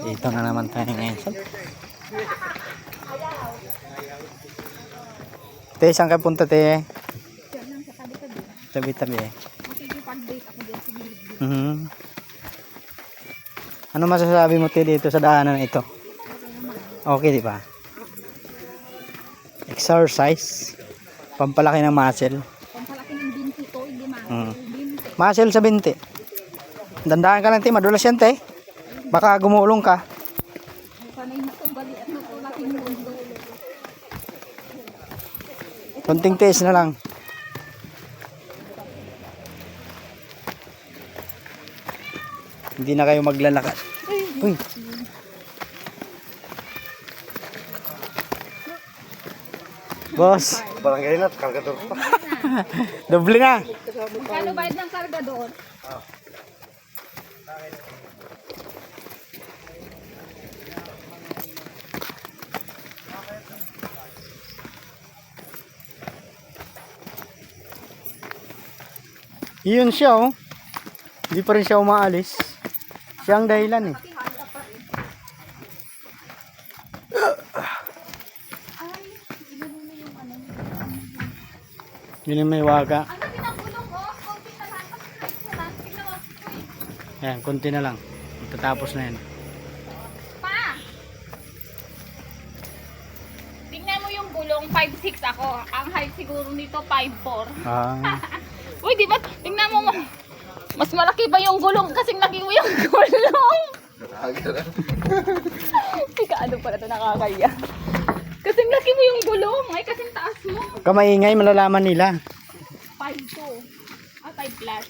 Dito na naman tayo ngayon. Te, saan ka punta, te? Tabi-tabi. Tabi-tabi eh. Makikipag-date ako dyan sa gilid. Mhm. Ano masasabi mo, te, dito sa daanan na ito? Okay, di ba? Exercise. Pampalaki ng muscle. Pampalaki ng binti ko, hindi ma. Mm. Muscle sa binti. Dandaan ka lang, te. Madulas yan, te. Baka gumulong ka. Kunting tiis na lang. Hindi na kayo maglalakad. Uy. Boss, Barangay na, kargador pa. doble na. Kano bayad ng karga doon? Yun siya oh. Hindi pa rin siya umaalis. Siya ang dahilan eh. Yun yung may waga. Yan, konti na lang. Tatapos na yan. Pa! Tingnan mo yung gulong, 5'6 ako. Ang height siguro nito, 5'4. Ah, Uy, di ba? Tingnan mo mo. Mas malaki pa yung gulong kasing laki mo yung gulong. Tika, ano pala ito nakakaya. Kasing laki mo yung gulong. Ay, kasing taas mo. kamaingay, malalaman nila. 5'2. Ah, 5 plus.